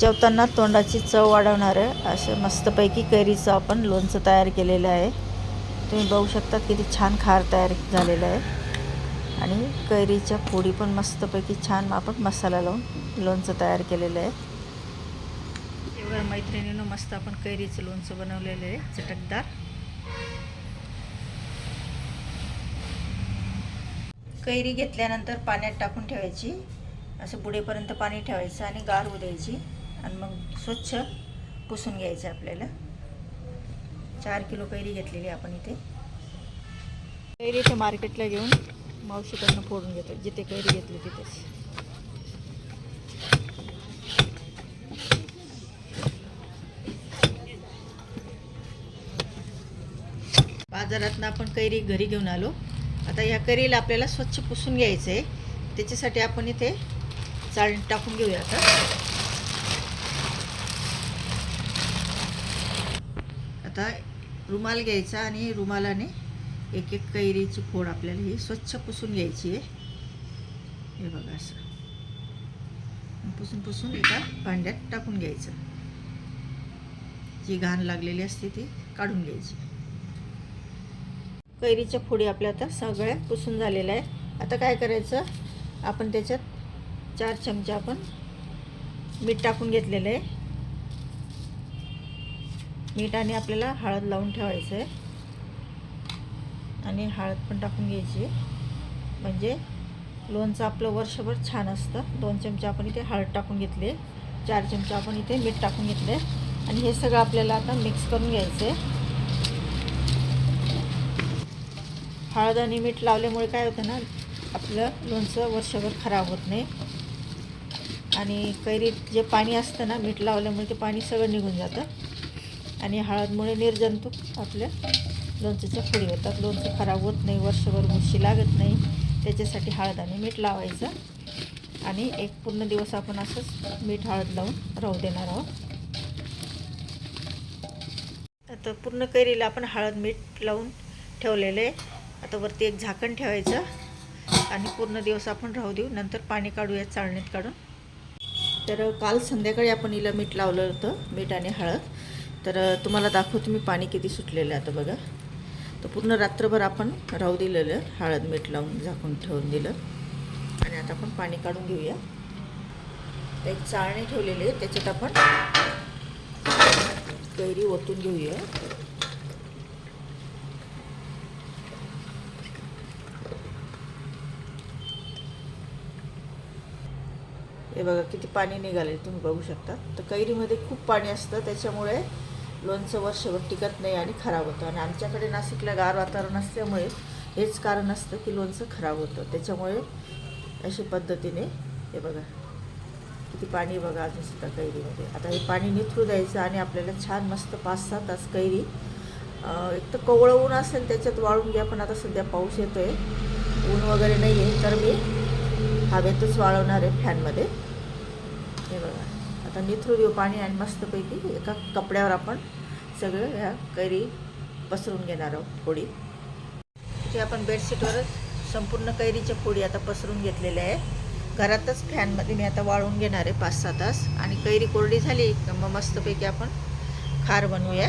जेवताना तोंडाची चव वाढवणारं असं मस्तपैकी कैरीचं आपण लोणचं तयार केलेलं आहे. तुम्ही बघू शकतात किती छान खार तयार झालेलं आहे. आणि कैरीच्या फोडी पण मस्तपैकी छान आपण मसाला लावून लोणचं तयार केलेलं आहे. एवढ्या मैत्रिणीनं मस्त आपण कैरीचं लोणचं बनवलेलं आहे. चटकदार. कैरी घेतल्यानंतर पाण्यात टाकून ठेवायची. असं बुडेपर्यंत पाणी ठेवायचं आणि गार होऊ द्यायची. आणि मग स्वच्छ पुसून घ्यायचं आपल्याला. चार किलो कैरी घेतलेली आपण इथे. कैरी इथे मार्केटला घेऊन मावशीकडनं फोडून घेतो जिथे कैरी घेतली तिथेच. बाजारातनं आपण कैरी घरी घेऊन आलो. आता ह्या कैरीला आपल्याला स्वच्छ पुसून घ्यायचं आहे त्याच्यासाठी आपण इथे चाळ टाकून घेऊया आता. आता रुमाल घ्यायचा आणि रुमालाने एक एक कैरीची फोड आपल्याला ही स्वच्छ पुसून घ्यायची आहे. हे बघा असं. पुसून पुसून एका भांड्यात टाकून घ्यायचं. जी घाण लागलेली असते ती काढून घ्यायची. कैरीच्या फोडी आपल्या आता सगळ्या पुसून झालेल्या आहे आता काय करायचं? आपण त्याच्यात चार चमचा आपण मीठ टाकून घेतलेलं आहे. मिठाने आपल्याला हळद लावून ठेवायचं आहे आणि हळद पण टाकून घ्यायची. म्हणजे लोणचं आपलं वर्षभर छान असतं. दोन चमचे आपण इथे हळद टाकून घेतले. चार चमचे आपण इथे मीठ टाकून घेतले. आणि हे सगळं आपल्याला आता मिक्स करून घ्यायचं आहे हळद आणि मीठ लावल्यामुळे काय होतं ना आपलं लोणचं वर्षभर खराब होत नाही. आणि कैरीत जे पाणी असतं ना मीठ लावल्यामुळे ते पाणी सगळं निघून जातं. आणि हळदमुळे निर्जंतुक आपल्या लोणच्याच्या पुढे होतात लोणचं खराब होत नाही वर्षभर मुशी लागत नाही. त्याच्यासाठी हळद आणि मीठ लावायचं. आणि एक पूर्ण दिवस आपण असंच मीठ हळद लावून राहू देणार आहोत. आता पूर्ण कैरीला आपण हळद मीठ लावून ठेवलेलं आहे. आता वरती एक झाकण ठेवायचं. आणि पूर्ण दिवस आपण राहू देऊ. नंतर पाणी काढूया चाळणीत काढून. तर काल संध्याकाळी आपण हिला मीठ लावलं होतं मीठ आणि हळद. तर तुम्हाला दाखवतो मी पाणी किती सुटलेलं आहे आता बघा. तर पूर्ण रात्रभर आपण राहू दिलेलं हळद मीठ लावून झाकून ठेवून दिलं. आणि आता आपण पाणी काढून घेऊया. एक चाळणी ठेवलेली आहे त्याच्यात आपण कैरी ओतून घेऊया. हे बघा किती पाणी निघाले तुम्ही बघू शकता. तर कैरीमध्ये खूप पाणी असतं त्याच्यामुळे लोणचं वर्षभर टिकत नाही आणि खराब होतं. आणि आमच्याकडे नाशिकला गार वातावरण असल्यामुळे हेच कारण असतं की लोणचं खराब होतं. त्याच्यामुळे अशा पद्धतीने हे बघा किती पाणी बघा अजून सुद्धा कैरीमध्ये. आता हे पाणी निथरू द्यायचं आणि आपल्याला छान मस्त पाच सहा तास कैरी एक तर कोवळं ऊन असेल त्याच्यात वाळून घ्या पण आता सध्या पाऊस येतो आहे ऊन वगैरे नाही आहे तर मी हवेतच वाळवणार आहे फॅनमध्ये. हे बघा. आता निथरू देऊ पाणी आणि मस्तपैकी एका कपड्यावर आपण सगळं ह्या कैरी पसरून घेणार आहोत पोळी इथे आपण बेडशीटवरच संपूर्ण कैरीच्या पोळी आता पसरून घेतलेल्या आहे घरातच फॅनमध्ये मी आता वाळून घेणार आहे पाच सहा तास. आणि कैरी कोरडी झाली मग मस्तपैकी आपण खार बनवूया.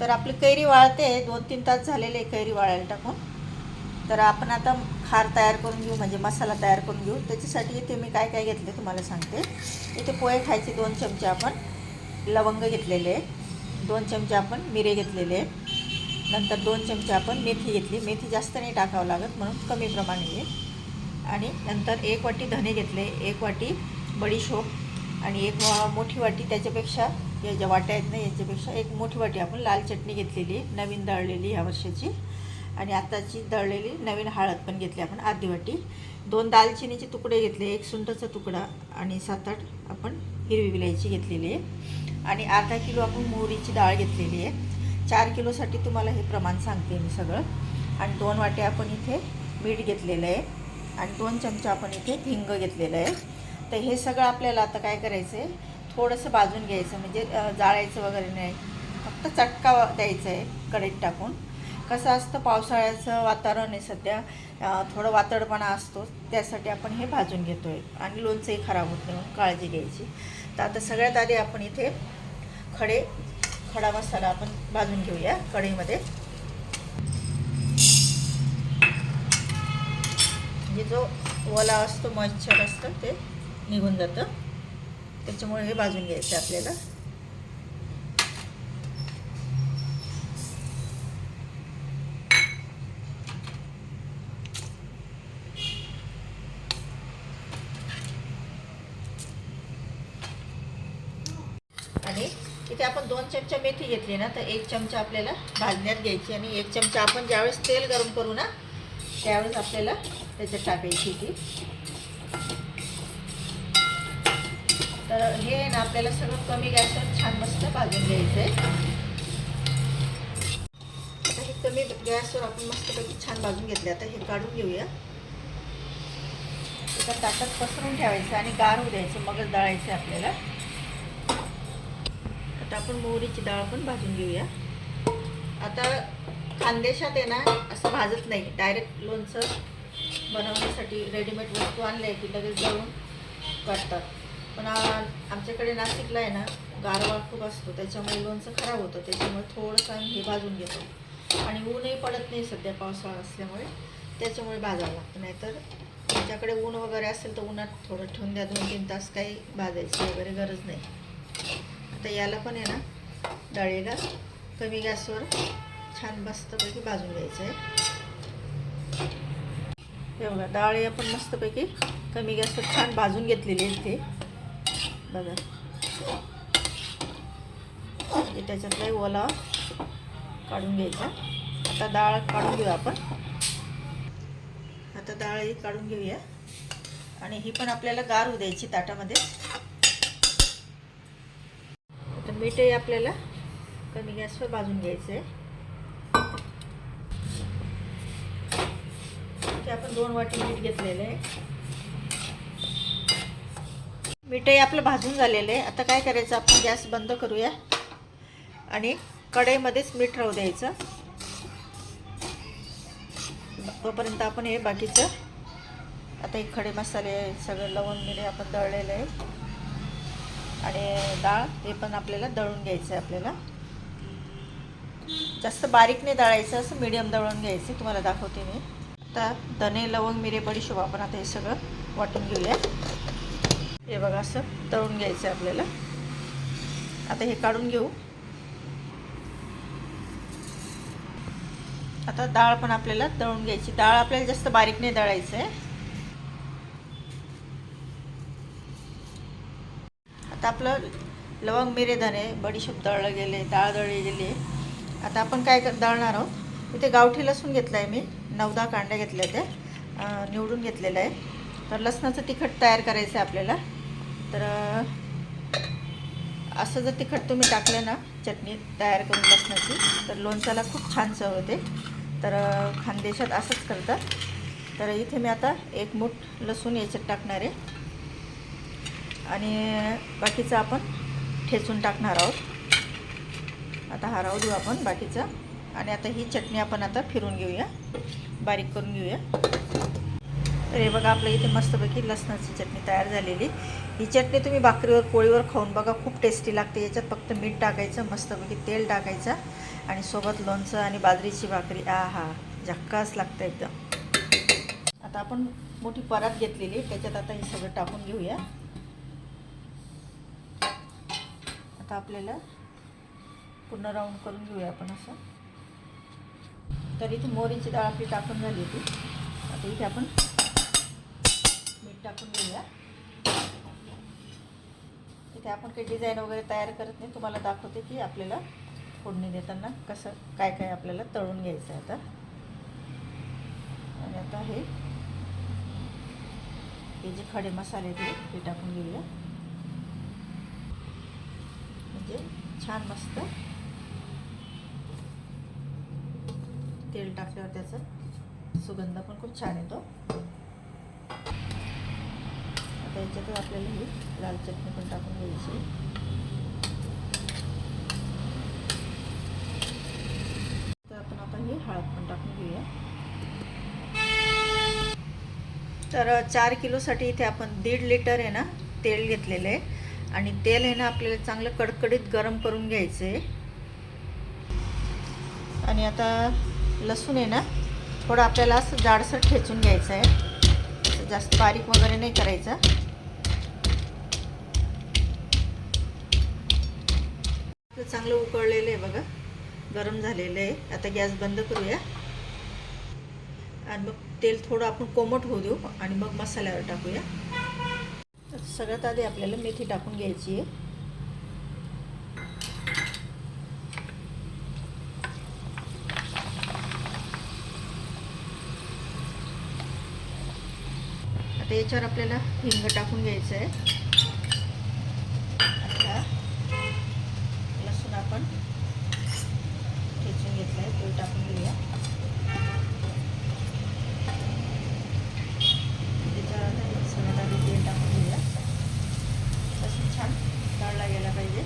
तर आपली कैरी वाळते. दोन तीन तास झालेले आहे कैरी वाळायला टाकून. तर आपण आता खार तयार करून घेऊ म्हणजे मसाला तयार करून घेऊ. त्याच्यासाठी इथे मी काय काय घेतले तुम्हाला सांगते. इथे पोहे खायचे दोन चमचे आपण. लवंग घेतलेले दोन चमचे आपण मिरे घेतलेले नंतर दोन चमचे आपण मेथी घेतली. मेथी जास्त नाही टाकावं लागत म्हणून कमी प्रमाणे घे आणि नंतर एक वाटी धने घेतले. एक वाटी बडीशोप आणि एक मोठी वाटी त्याच्यापेक्षा या ज्या वाट्या आहेत ना याच्यापेक्षा एक मोठी वाटी आपण लाल चटणी घेतलेली नवीन दळलेली ह्या वर्षाची. आणि आताची दळलेली नवीन हळद पण घेतली आपण अर्धी वाटी. दोन दालचिनीचे तुकडे घेतले एक सुंठाचा तुकडा आणि सात आठ आपण हिरवी विलायची घेतलेली आहे. आणि अर्धा किलो आपण मोहरीची डाळ घेतलेली आहे. चार किलोसाठी तुम्हाला हे प्रमाण सांगते मी सगळं. आणि दोन वाटे आपण इथे मीठ घेतलेलं आहे. आणि दोन चमचे आपण इथे हिंग घेतलेलं आहे. तर हे सगळं आपल्याला आता काय करायचं आहे थोडंसं भाजून घ्यायचं म्हणजे जाळायचं वगैरे नाही. फक्त चटका द्यायचा आहे कढईत टाकून. कसं असतं पावसाळ्याचं वातावरण आहे सध्या. थोडं वातडपणा असतो त्यासाठी आपण हे भाजून घेतो आहे आणि लोणचंही खराब होत नाही म्हणून काळजी घ्यायची. तर आता सगळ्यात आधी आपण इथे खडे खडा मसाला आपण भाजून घेऊया कढईमध्ये. म्हणजे जो ओला असतो मच्छर असतं ते निघून जातं. त्याच्यामुळे हे भाजून घ्यायचं आपल्याला आणि इथे आपण दोन चमचा मेथी घेतली ना तर एक चमचा आपल्याला भाजण्यात घ्यायची आणि एक चमचा आपण ज्यावेळेस तेल गरम करू ना त्यावेळेस आपल्याला त्याच्यात टाकायची ती. तर हे आहे ना आपल्याला सगळं कमी गॅसवर छान मस्त भाजून घ्यायचं आहे आता हे कमी गॅसवर आपण मस्तपैकी छान भाजून घेतले. आता हे काढून घेऊया. एका ताटात पसरून ठेवायचं आणि गार होऊ द्यायचं मगच दळायचं आपल्याला. आता आपण मोहरीची डाळ पण भाजून घेऊया. आता खानदेशात आहे ना असं भाजत नाही. डायरेक्ट लोणचं बनवण्यासाठी रेडीमेड वस्तू आणल्या की लगेच जळून काढतात. पण आमच्याकडे नाशिकला आहे ना गारवा खूप असतो. त्याच्यामुळे लोणचं खराब होतं. त्याच्यामुळे थोडंसं आम्ही हे भाजून घेतो. आणि ऊनही पडत नाही सध्या पावसाळा असल्यामुळे. त्याच्यामुळे भाजावं लागतं. नाहीतर तुमच्याकडे ऊन वगैरे असेल तर उन्हात थोडं ठेवून द्या. दोन तीन तास काही भाजायची वगैरे गरज नाही. तर याला पण आहे ना डाळीला कमी गॅसवर छान मस्तपैकी भाजून घ्यायचं आहे हे बघा डाळी आपण मस्तपैकी कमी गॅसवर छान भाजून घेतलेली आहे ते बघा. म्हणजे त्याच्यातलाही ओला काढून घ्यायचा. आता डाळ काढून घेऊ आपण. आता डाळही काढून घेऊया. आणि ही पण आपल्याला गार होऊ द्यायची ताटामध्ये आता मीठही आपल्याला कमी गॅसवर भाजून घ्यायचं आहे आपण दोन वाटी मीठ घेतलेलं आहे. मीठही आपलं भाजून झालेलं आहे. आता काय करायचं आपण गॅस बंद करूया आणि कढईमध्येच मीठ राहू द्यायचं. तोपर्यंत आपण हे बाकीचं आता हे खडे मसाले सगळं लवंग मिरे आपण दळलेलं आहे. आणि डाळ हे पण आपल्याला दळून घ्यायचं आहे आपल्याला. जास्त बारीक नाही दळायचं असं मिडियम दळून घ्यायचं तुम्हाला दाखवते मी. आता धने लवंग मिरे बडीशोप आपण आता हे सगळं वाटून घेऊया हे बघा असं तळून घ्यायचं आहे आपल्याला. आता हे काढून घेऊ. आता डाळ पण आपल्याला दळून घ्यायची. डाळ आपल्याला जास्त बारीक नाही दळायचं आहे. आता आपलं लवंग मिरे धने बडीशेप दळलं गेले डाळ दळली गेली. आता आपण काय कर दळणार आहोत? इथे गावठी लसूण घेतलं आहे मी. नवदा कांड्या घेतल्या त्या निवडून घेतलेलं आहे. तर लसणाचं तिखट तयार करायचं आहे आपल्याला. तर असं जर तिखट तुम्ही टाकलं ना चटणी तयार करून लसणाची तर लोणच्याला खूप छान चव होते. तर खानदेशात असंच करतात. तर इथे मी आता एक मूठ लसूण याच्यात टाकणार आहे. आणि बाकीचं आपण ठेचून टाकणार आहोत. आता हा राहू देऊ आपण बाकीचं. आणि आता ही चटणी आपण आता फिरून घेऊया. बारीक करून घेऊया. तर हे बघा आपल्या इथे मस्तपैकी लसणाची चटणी तयार झालेली. ही चटणी तुम्ही भाकरीवर पोळीवर खाऊन बघा खूप टेस्टी लागते. याच्यात फक्त मीठ टाकायचं मस्तपैकी तेल टाकायचं आणि सोबत लोणचं आणि बाजरीची भाकरी. आ हा झक्कास लागतं एकदम. आता आपण मोठी परात घेतलेली. त्याच्यात आता हे सगळं टाकून घेऊया. आता आपल्याला पूर्ण राऊंड करून घेऊया आपण असं. तर इथे मोहरीची डाळ आपली टाकून झाली होती. आता इथे आपण मीठ टाकून घेऊया. इथे आपण काही डिझाईन वगैरे तयार करत नाही. तुम्हाला दाखवते की आपल्याला फोडणी देताना कसं काय काय आपल्याला तळून घ्यायचं आहे आता. आणि आता हे हे जे खडे मसाले ते ते टाकून घेऊया. छान मस्त. तेल टाकल्यावर त्याचा सुगंध पण खूप छान येतो. आता याच्यातच आपल्याला ही लाल चटणी पण टाकून घ्यायची. तर आपण आता ही हळद पण टाकून घेऊया. तर चार किलोसाठी इथे आपण दीड लिटर आहे ना तेल घेतलेलं आहे. आणि तेल आहे ना आपल्याला चांगलं कडकडीत गरम करून घ्यायचं आहे आणि आता लसूण आहे ना थोडं आपल्याला असं जाडसर ठेचून घ्यायचं आहे जास्त बारीक वगैरे नाही करायचं. चांगलं उकळलेलं आहे बघा. गरम झालेलं आहे. आता गॅस बंद करूया. आणि मग तेल थोडं आपण कोमट होऊ देऊ आणि मग मसाल्यावर टाकूया. सगळ्यात आधी आपल्याला मेथी टाकून घ्यायची आहे. आता याच्यावर आपल्याला हिंग टाकून घ्यायचं आहे आता लसूण आपण ठेचून घेतला आहे तो टाकून घेऊया त्याच्यावर आता सगळ्यात आधी तेल टाकून घेऊया लसूण छान तळला गेला पाहिजे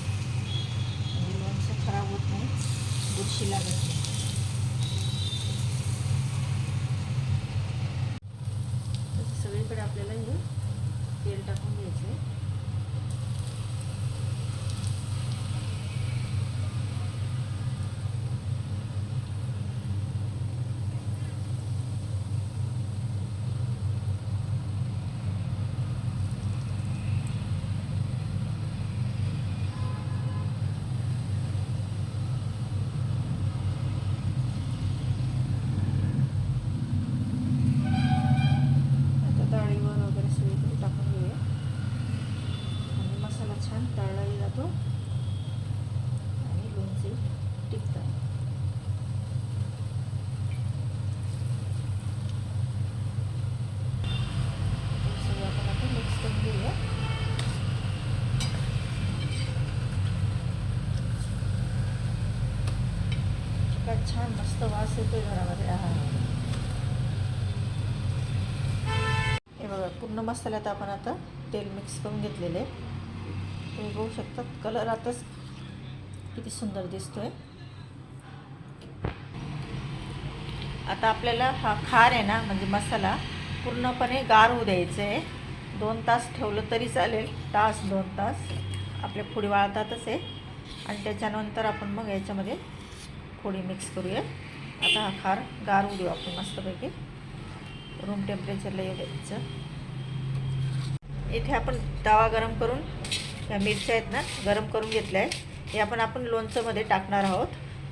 म्हणजे लोणचं खराब होत नाही बुरशी लागत नाही तर सगळीकडे आपल्याला हे तेल टाकून घ्यायचं आहे आता डाळीवर वगैरे सगळीकडे टाकून घेऊया आणि मसाला छान तळलाही जातो आणि लोणचे टिकतात हे सगळं आपण आता मिक्स करून घेऊया काय छान मस्त वास येतोय घरामध्ये. हा. हे बघा पूर्ण मसाल्यात आपण आता तेल मिक्स करून घेतलेले. तुम्ही बघू शकता कलर आताच किती सुंदर दिसतोय. आता आपल्याला हा खार आहे ना म्हणजे मसाला पूर्णपणे गार होऊ द्यायचं आहे. दोन तास ठेवलं तरी चालेल. तास दोन तास. आपल्या फोडी वाळतातच आहे. आणि त्याच्यानंतर आपण मग याच्यामध्ये फोडी मिक्स करूया. आता हा खार गार होऊ देऊ आपण मस्तपैकी. रूम टेम्परेचरला येऊ द्यायचं. इथे आपण तवा गरम करून ह्या मिरच्या आहेत ना गरम करून घेतल्या आहे हे आपण आपण लोणचंमध्ये टाकणार आहोत.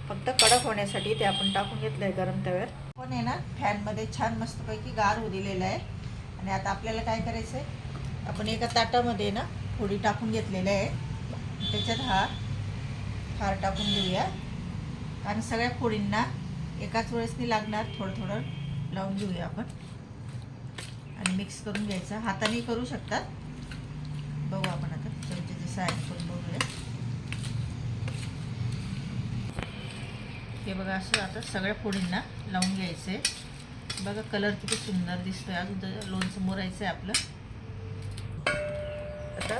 फक्त कडक होण्यासाठी ते आपण टाकून घेतलं आहे गरम तव्यावर. पण आहे ना फॅनमध्ये छान मस्तपैकी गार होऊ दिलेलं आहे. आणि आता आपल्याला काय करायचं आहे आपण एका ताटामध्ये ना फोडी टाकून घेतलेल्या आहे. त्याच्यात हा खार टाकून घेऊया. आणि सगळ्या फोडींना एकाच वेळेसनी लागणार थोडं थोडं लावून घेऊया आपण. आणि मिक्स करून घ्यायचं. हाताने करू शकतात बघू आपण आता चमच्याच्या साईड करून बघूया. हे बघा असं आता सगळ्या फोडींना लावून घ्यायचं. आहे बघा कलर किती सुंदर दिसतोय. अजून तर लोणचं मोरायचं आहे आपलं. आता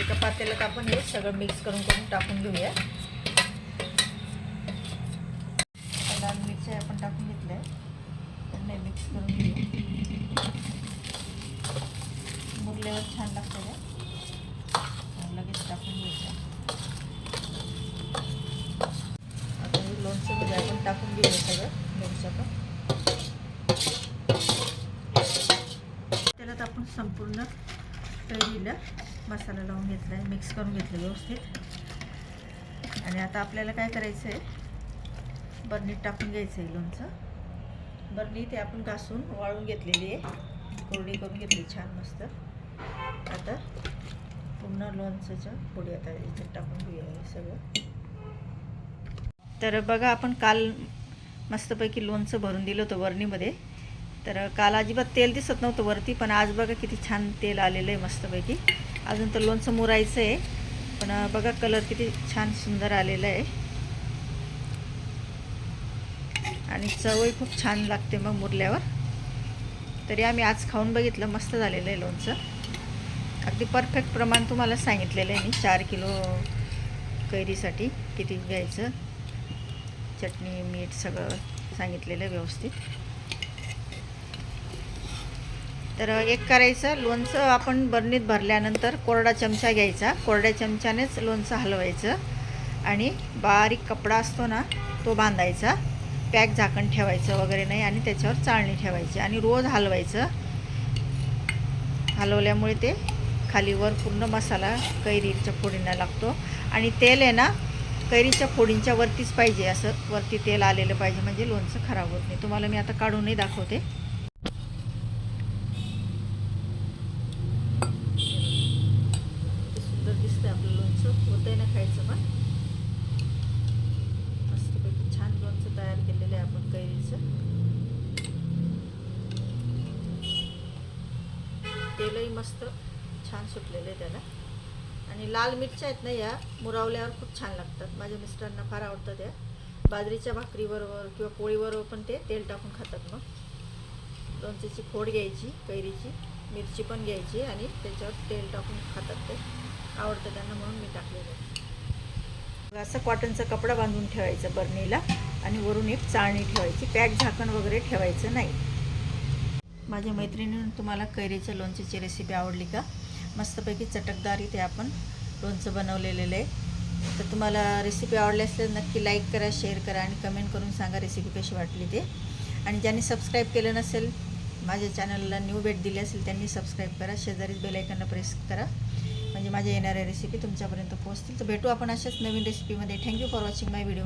एका पातेल्यात आपण हे सगळं मिक्स करून करून टाकून घेऊया लाल मिरच्या आपण टाकून घेतल्या त्यांना मिक्स करून घेऊ मुरल्यावर छान लागतं लगेच टाकून घ्यायचं. आता हे लोणचंमध्ये म्हणजे आपण टाकून घेऊया सगळं लोणचं त्याला तर आपण संपूर्ण तळीला मसाला लावून घेतला आहे मिक्स करून घेतलं व्यवस्थित. आणि आता आपल्याला काय करायचं आहे बरणीत टाकून घ्यायचं आहे लोणचं. बरणी ते आपण घासून वाळून घेतलेली आहे. कोरडी करून घेतली छान मस्त. आता पूर्ण लोणचं पुढे आता याच्यात टाकून घेऊया हे सगळं. तर बघा आपण काल मस्तपैकी लोणचं भरून दिलं होतं वरणीमध्ये. तर काल अजिबात तेल दिसत नव्हतं वरती पण आज बघा किती छान तेल आलेलं आहे मस्तपैकी. अजून तर लोणचं मुरायचं आहे पण बघा कलर किती छान सुंदर आलेला आहे. आणि चवही खूप छान लागते मग मुरल्यावर. तरी आम्ही आज खाऊन बघितलं मस्त झालेलं आहे लोणचं. अगदी परफेक्ट प्रमाण तुम्हाला सांगितलेलं आहे मी चार किलो कैरीसाठी किती घ्यायचं. चटणी मीठ सगळं सांगितलेलं आहे व्यवस्थित. तर एक करायचं लोणचं आपण बरणीत भरल्यानंतर कोरडा चमचा घ्यायचा. कोरड्या चमच्यानेच लोणचं हलवायचं. आणि बारीक कपडा असतो ना तो बांधायचा. पॅक झाकण ठेवायचं वगैरे नाही आणि त्याच्यावर चाळणी ठेवायची आणि रोज हलवायचं. हलवल्यामुळे ते खालीवर पूर्ण मसाला कैरीच्या फोडींना लागतो. आणि तेल आहे ना कैरीच्या फोडींच्या वरतीच पाहिजे असं वरती तेल आलेलं पाहिजे म्हणजे लोणचं खराब होत नाही. तुम्हाला मी आता काढूनही दाखवते किती सुंदर दिसतंय आपलं लोणचं होतंय ना खायचं पण मस्तपैकी छान लोणचं तयार केलेलं आहे आपण कैरीचं तेलही मस्त छान सुटलेलं आहे त्याला. आणि लाल मिरच्या आहेत ना या मुरावल्यावर खूप छान लागतात. माझ्या मिस्टरांना फार आवडतात त्या बाजरीच्या भाकरीबरोबर किंवा पोळीबरोबर पण ते तेल टाकून खातात मग. लोणच्याची फोड घ्यायची कैरीची मिरची पण घ्यायची आणि त्याच्यावर तेल टाकून खातात ते. आवडतं त्यांना म्हणून मी टाकलेलं आहे. असं कॉटनचा कपडा बांधून ठेवायचा बरणीला आणि वरून एक चाळणी ठेवायची. पॅक झाकण वगैरे ठेवायचं नाही. माझ्या मैत्रिणीनं तुम्हाला कैरीच्या लोणच्याची रेसिपी आवडली का? मस्तपैकी चटकदार इथे आपण. लोणचं बनवलेलं आहे. तर तुम्हाला रेसिपी आवडली असल्यास नक्की लाईक करा शेअर करा आणि कमेंट करून सांगा रेसिपी कशी वाटली ते. आणि ज्यांनी सबस्क्राईब केलं नसेल माझ्या चॅनलला न्यू भेट दिली असेल त्यांनी सबस्क्राईब करा. शेजारीच बेलायकांना प्रेस करा. म्हणजे माझ्या येणाऱ्या रेसिपी तुमच्यापर्यंत पोहोचतील. तर भेटू आपण अशाच नवीन रेसिपीमध्ये thank you for watching my video